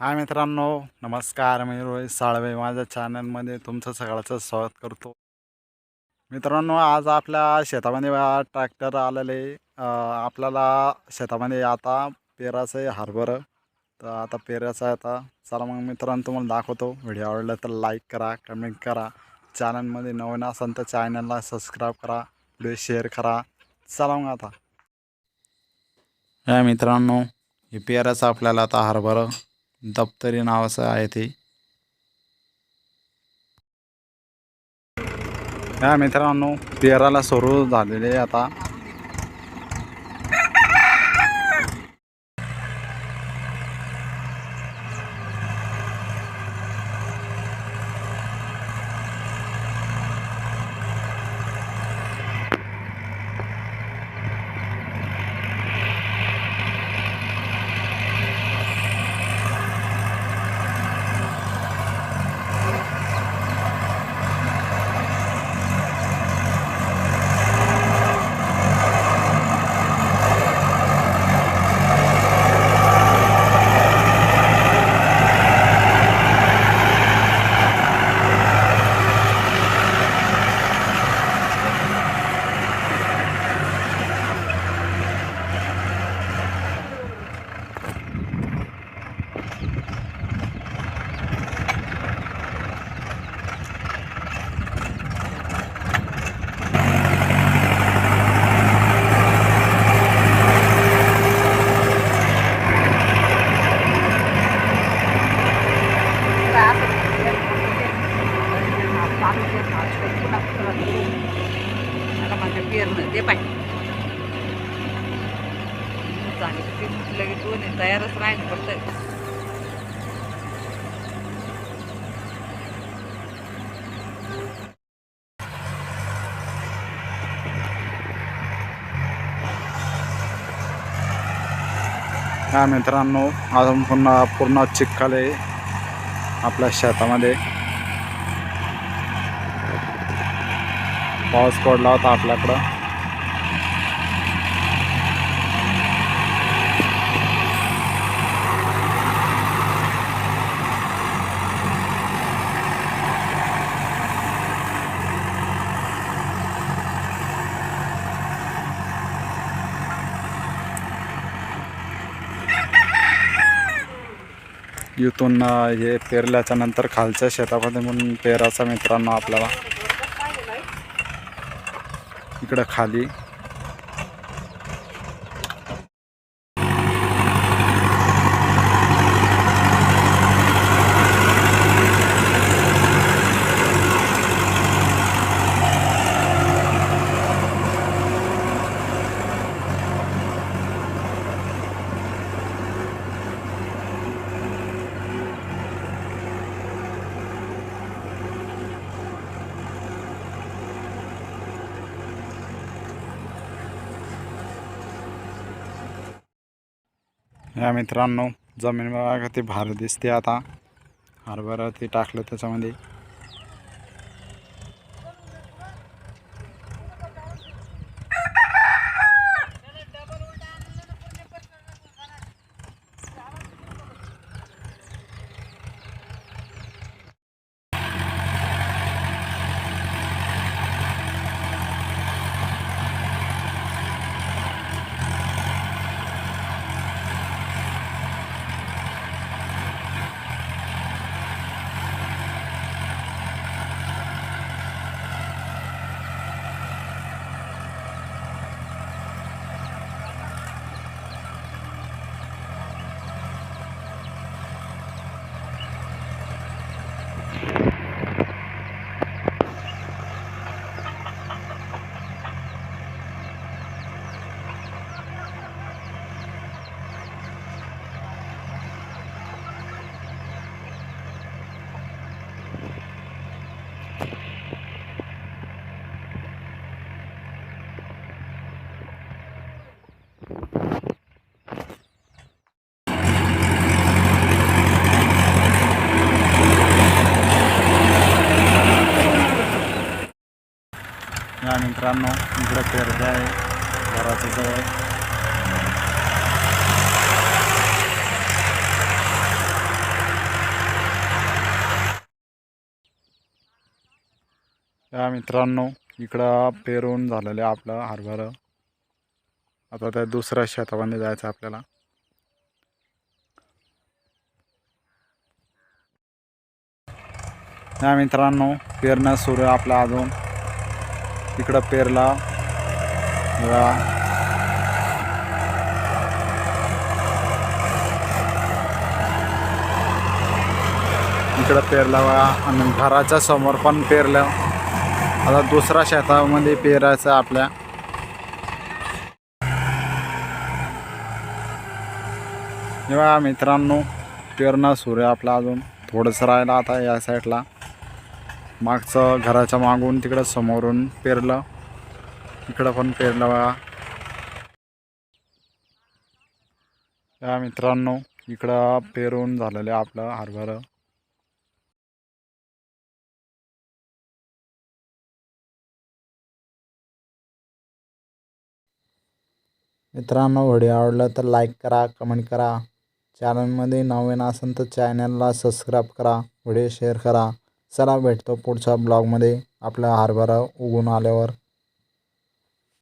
हाय मित्रांनो नमस्कार. मी रोहित साळवे. माझ्या चॅनलमध्ये तुमचं सगळ्याचं स्वागत करतो. मित्रांनो आज आपल्या शेतामध्ये ट्रॅक्टर आलेले. आपल्याला शेतामध्ये आता पेराचं आहे हरभरं तर आता पेराचं आहे आता. चला मग मित्रांनो तुम्हाला दाखवतो. व्हिडिओ आवडला तर लाईक करा कमेंट करा. चॅनलमध्ये नवीन असाल तर चॅनलला सबस्क्राईब करा व्हिडिओ शेअर करा. चला मग आता. या मित्रांनो हे पेराचं आपल्याला आता हरभरं दप्तरी नावाचं आहे ते. या मित्रांनो पेराला सुरू झालेले आता. आता पेरणं ते पाहिजे. चांगली ते लगेच दोन्ही तयारच राहील फक्त हा मित्रांनो अजून पुन्हा पूर्ण चिखल आहे आपल्या शेतामध्ये. पाऊस पडला होता आपल्याकडं. इथून हे पेरल्याच्या नंतर खालच्या शेतामध्ये म्हणून पेराचा मित्रांनो आपल्याला. इकडं खाली. या मित्रांनो जमीन बघा किती भारी दिसते आता. हरभरा ते टाकलं त्याच्यामध्ये. या मित्रांनो इकडं पेरजा आहे. घरात जवळ या मित्रांनो इकडं पेरून झालेलं आपलं हरभरं. आता त्या दुसऱ्या शेतामध्ये जायचं आपल्याला. या मित्रांनो पेरणं सुरू आपलं अजून. इकडं पेरला. बघा. इकडं पेरला बघा. आणि घराच्या समोर पण पेरलं. आता दुसऱ्या शेतामध्ये पेरायचं आपल्या. मित्रांनो पेरणं सुरू आहे आपलं अजून. थोडंसं राहिलं आता या साईडला. मागचं घराच्या मागून तिकडं समोरून पेरलं. इकडं पण पेरलं बघा. या मित्रांनो इकडं पेरून झालेलं आहे आपलं हरभरं. मित्रांनो व्हिडिओ आवडला तर लाईक करा कमेंट करा. चॅनलमध्ये नवीन असेल तर चॅनलला सबस्क्राईब करा व्हिडिओ शेअर करा. चला भेटतो पुढच्या ब्लॉगमध्ये. आपला हरभरा उगून आल्यावर.